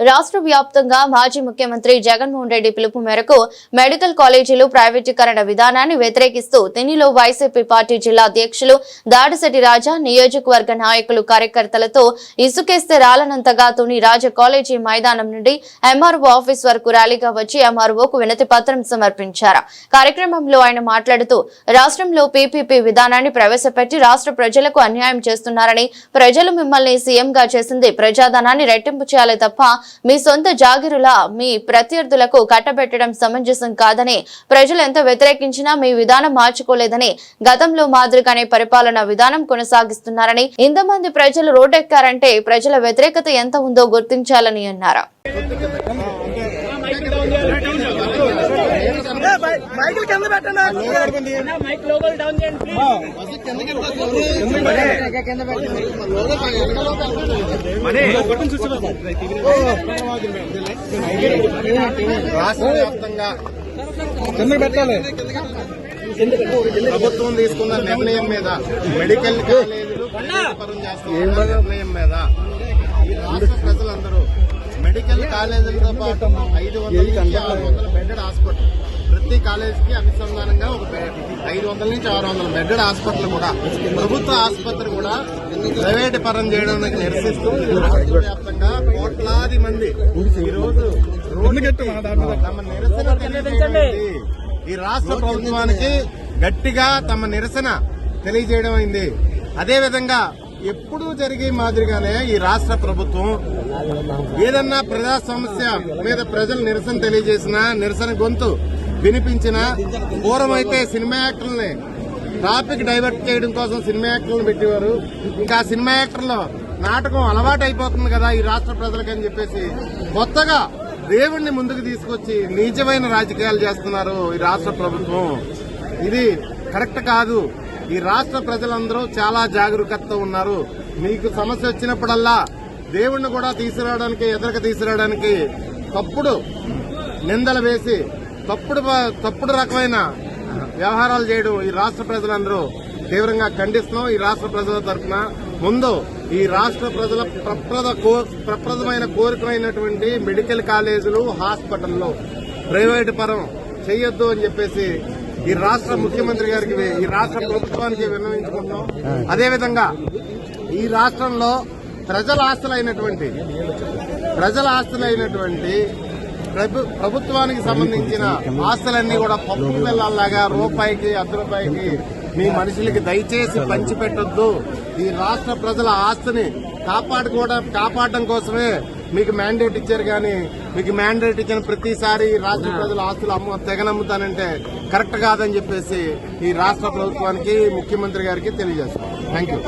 రాష్ట్ర వ్యాప్తంగా మాజీ ముఖ్యమంత్రి జగన్మోహన్ రెడ్డి పిలుపు మేరకు మెడికల్ కాలేజీలు ప్రైవేటీకరణ విధానాన్ని వ్యతిరేకిస్తూ తినిలో వైసీపీ పార్టీ జిల్లా అధ్యక్షులు దాడిశెట్టి రాజా నియోజకవర్గ నాయకులు కార్యకర్తలతో ఇసుకేస్తే రాలనంతగా తుని రాజ కాలేజీ మైదానం నుండి ఎంఆర్ఓ ఆఫీస్ వరకు ర్యాలీగా వచ్చి ఎంఆర్ఓకు వినతి పత్రం సమర్పించారు. కార్యక్రమంలో ఆయన మాట్లాడుతూ రాష్ట్రంలో పీపీపీ విధానాన్ని ప్రవేశపెట్టి రాష్ట్ర ప్రజలకు అన్యాయం చేస్తున్నారని ప్రజలు మిమ్మల్ని సీఎంగా చేసింది ప్రజాధనాన్ని రెట్టింపు చేయాలి తప్ప మీ సొంత జాగిరులా మీ ప్రత్యర్థులకు కట్టబెట్టడం సమంజసం కాదని ప్రజలు ఎంత వ్యతిరేకించినా మీ విధానం మార్చుకోలేదని గతంలో మాదిరిగానే పరిపాలన విధానం కొనసాగిస్తున్నారని ఇంతమంది ప్రజలు రోడ్డెక్కారంటే ప్రజల వ్యతిరేకత ఎంత ఉందో గుర్తించాలని అన్నారు? మైకిల్ కింద పెట్టండి మైక్ లోగోలు డౌన్ చేయండి ప్లీజ్ రాష్ట్ర వ్యాప్తంగా కింద పెట్టాలి. ప్రభుత్వం తీసుకున్న నిర్ణయం మీద మెడికల్ కాలేజీలు చేస్తున్న నిర్ణయం మీద రాష్ట్ర ప్రజలందరూ మెడికల్ కాలేజీలతో పాటు ఐదు వందల నుంచి ఆరు వందల బెడ్డెడ్ హాస్పిటల్ ప్రతి కాలేజీకి అనుసంధానంగా ఒక ఐదు వందల నుంచి ఆరు వందల బెడ్డెడ్ హాస్పిటల్ కూడా ప్రభుత్వ ఆసుపత్రి కూడా ప్రైవేట్ పరం చేయడానికి నిరసిస్తూ రాష్ట్ర వ్యాప్తంగా కోట్లాది మంది ఈ రోజు రోడ్డు తమ నిరసన తెలియజేయడం ఈ రాష్ట్ర ప్రభుత్వానికి గట్టిగా తమ నిరసన తెలియజేయడం అయింది అదే విధంగా ఎప్పుడూ జరిగే మాదిరిగానే ఈ రాష్ట్ర ప్రభుత్వం ఏదన్నా ప్రజా సమస్య మీద ప్రజలు నిరసన తెలియజేసిన నిరసన గొంతు వినిపించిన పూర్వమైతే సినిమా యాక్టర్లని. ట్రాఫిక్ డైవర్ట్ చేయడం కోసం సినిమా యాక్టర్లను పెట్టేవారు. ఇంకా సినిమా యాక్టర్లో నాటకం అలవాటు అయిపోతుంది కదా ఈ రాష్ట్ర ప్రజలకి అని చెప్పేసి కొత్తగా దేవుణ్ణి ముందుకు తీసుకొచ్చి నీచమైన రాజకీయాలు చేస్తున్నారు ఈ రాష్ట్ర ప్రభుత్వం. ఇది కరెక్ట్ కాదు. ఈ రాష్ట్ర ప్రజలందరూ చాలా జాగరూకతతో ఉన్నారు. మీకు సమస్య వచ్చినప్పుడల్లా దేవుణ్ణి కూడా తీసుకురావడానికి ఎదురుకు తీసుకురావడానికి తప్పుడు నిందలు వేసి తప్పుడు తప్పుడు రకమైన వ్యవహారాలు చేయడం ఈ రాష్ట్ర ప్రజలందరూ. తీవ్రంగా ఖండిస్తున్నాం ఈ రాష్ట్ర ప్రజల తరఫున. ముందు ఈ రాష్ట్ర ప్రజల ప్రప్రద ప్రప్రదమైన కోరికమైనటువంటి మెడికల్ కాలేజీలు హాస్పిటల్లో ప్రైవేటు పరం చేయొద్దు అని చెప్పేసి ఈ రాష్ట్ర ముఖ్యమంత్రి గారికి ఈ రాష్ట్ర ప్రభుత్వానికి విన్నవించుకుంటున్నాం. అదేవిధంగా ఈ రాష్ట్రంలో ప్రజల ఆస్తులైనటువంటి ప్రజల ఆస్తులైనటువంటి ప్రభుత్వానికి సంబంధించిన ఆస్తులన్నీ కూడా పప్పు పిల్లల్లాగా రూపాయికి అర్ధ రూపాయికి మీ మనుషులకి దయచేసి పంచిపెట్టొద్దు. ఈ రాష్ట్ర ప్రజల ఆస్తిని కాపాడుకోవడం కాపాడడం కోసమే మీకు మ్యాండేట్ ఇచ్చారు కానీ మీకు మ్యాండేట్ ఇచ్చిన ప్రతిసారి ఈ రాష్ట్ర ప్రజల ఆస్తులు అమ్మ తెగనమ్ముతానంటే కరెక్ట్ కాదని చెప్పేసి ఈ రాష్ట్ర ప్రభుత్వానికి ముఖ్యమంత్రి గారికి తెలియజేస్తాం థ్యాంక్ యూ